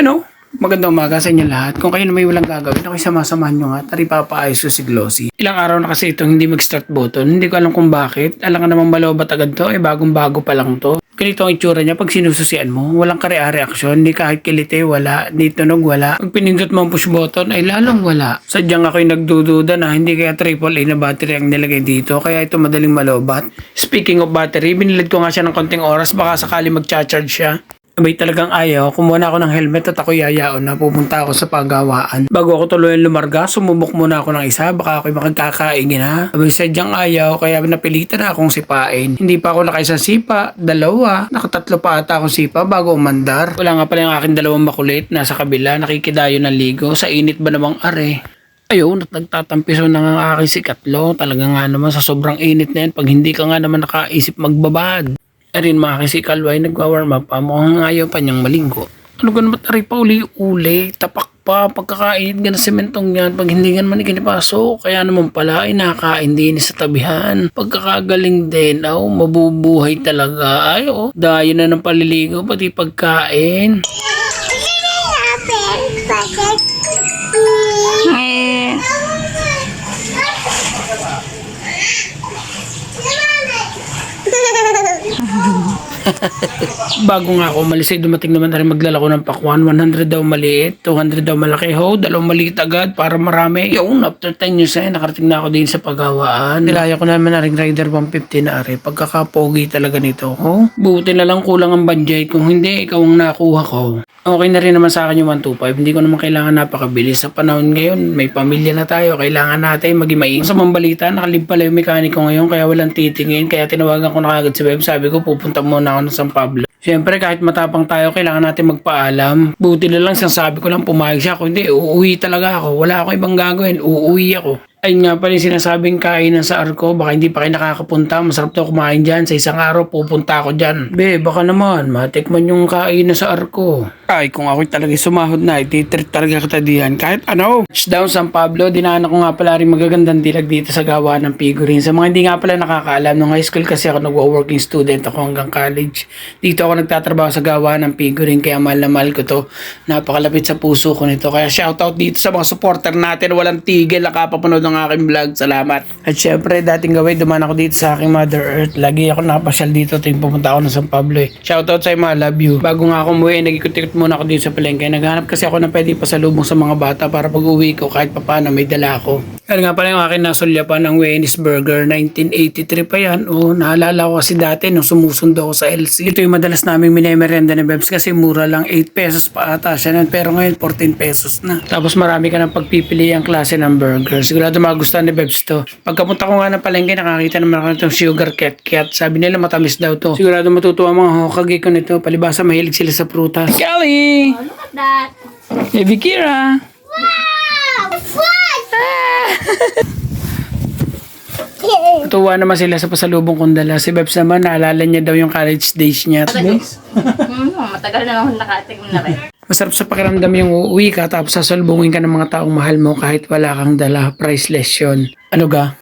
you know, magandang umaga sa inyo lahat. Kung kayo na may walang gagawin, ako sama-samahan nyo nga. Tari papaayos ko si Glossy. Ilang araw na kasi itong hindi mag-start button. Hindi ko alam kung bakit. Alam ka namang malobat agad to. Eh, bagong-bago pa lang to. Ganito ang itsura niya pag sinususian mo. Walang kare-reaksyon. Hindi kahit kilite, wala. Hindi tunog, wala. Pag pinindot mo ang push button, ay lalong wala. Sadyang ako'y nagdududa na hindi kaya AAA na battery ang nilagay dito. Kaya ito madaling malobat. Speaking of battery, binilid ko nga siya ng konting oras. Baka sakali mag-charge siya. Abay talagang ayaw, kumuha na ako ng helmet at ako yayaon na pupunta ako sa paggawaan. Bago ako tuluyan lumarga, sumubok muna ako ng isa, baka ako'y makagkakaingin ha. Abay sadyang ayaw, kaya napilitan na akong sipain. Hindi pa ako nakaisang sipa, dalawa, nakatatlo pa ata akong sipa bago umandar. Wala nga pala yung aking dalawang makulit, nasa kabila, nakikidayo ng ligo, sa init ba namang are. Ayun, at nagtatampiso na nga aking sikatlo. Talaga nga naman sa sobrang init na yan, pag hindi ka nga naman nakaisip magbabad. Erin mga kisikalway, nagwa-warm up pa. Mukhang ayaw pa niyang malinggo. Ano ganun ba't aray pa uli-uli? Tapak pa, pagkakain ka ng sementong yan. Pag hindi nga naman ikinipasok, kaya naman pala ay nakain din sa tabihan. Pagkakagaling din, aw, mabubuhay talaga. Ay, oh, dayo na ng paliligo, pati pagkain. Bago nga ako umalis ay dumating naman na rin maglalako ng pakwan. 100 daw maliit, 200 daw malaki. Ho, dalawang maliit agad para marami. Yung after 10 years ay nakarating na ako din sa paghawaan. Nilaya ko naman na ring Rider 150 na ari. Pagkakapogi talaga nito. Ho, buti na lang kulang ang budget. Kung hindi, ikaw ang nakuha ko. Okay na rin naman sa akin yung 125. Hindi ko naman kailangan napakabilis. Sa panahon ngayon, may pamilya na tayo. Kailangan natin maging maing. Sa mga balita, nakalib pala yung mekaniko ngayon kaya walang titingin. Kaya tinawagan ko na kagad si Web. Sabi ko, pupunta muna ako ng San Pablo. Siyempre, kahit matapang tayo, kailangan natin magpaalam. Buti na lang, sabi ko lang, pumayag siya. Kung hindi, uuwi talaga ako. Wala akong ibang gagawin. Uuwi ako. Ayun nga pala yung sinasabing kainan sa Arco. Baka hindi pa kayo nakakapunta. Masarap daw kumain dyan. Sa isang araw, pupunta ako dyan. Be, baka naman. Matikman yung kainan sa Arco. Ay, kung ako talaga sumahod na, ititreat talaga kita diyan. Kahit ano. Touchdown San Pablo, dinaanan ko nga pala rin magagandang dilag dito sa gawa ng figurine. Sa mga hindi nga pala nakakaalam, nung high school kasi ako nagwo-working student ako hanggang college. Dito ako nagtatrabaho sa gawa ng figurine, kaya mahal na mahal ko to. Napakalapit sa puso ko nito. Kaya shoutout dito sa mga supporter natin. Walang tigil, nakapapanood ng aking vlog. Salamat. At syempre, dating gawin, dumaan ako dito sa aking Mother Earth. Lagi ako nakapasyal dito tuwing pumunta ako ng San Pablo eh. Shoutout sa mga love you. Bago nga ako umuwi, nag-ikot-ikot muna ako dito sa palengke. Naghanap kasi ako na pwede pasalubong sa mga bata para pag uwi ko kahit papano may dala ako. Kaya nga pala yung akin nasulyapan ng Wendy's Burger. 1983 pa yan. O, naalala ko kasi dati nung sumusundo ako sa LC. Ito yung madalas naming minemerenda ni Bebs kasi mura lang 8 pesos pa ata siya nun. Pero ngayon 14 pesos na. Tapos marami ka ng pagpipili ang klase ng burger. Sigurado magustuhan ni Bebs to. Pagkapunta ko nga ng palengke, nakakita naman ako nitong sugar cat cat. Sabi nila matamis daw to. Sigurado matutuwa mga hokage ko nito. Palibasa mahilig sila sa prutas. Kelly! oh, look at that. Baby Kira! Tuwa naman sila sa pasalubong kong dala. Si Bebs naman, naalala niya daw yung college days niya. Bebs? Hmm, matagal na ako nakating na rin. Masarap sa pakiramdam yung uuwi ka tapos sasalubungin ka ng mga taong mahal mo kahit wala kang dala. Priceless yun. Ano ga?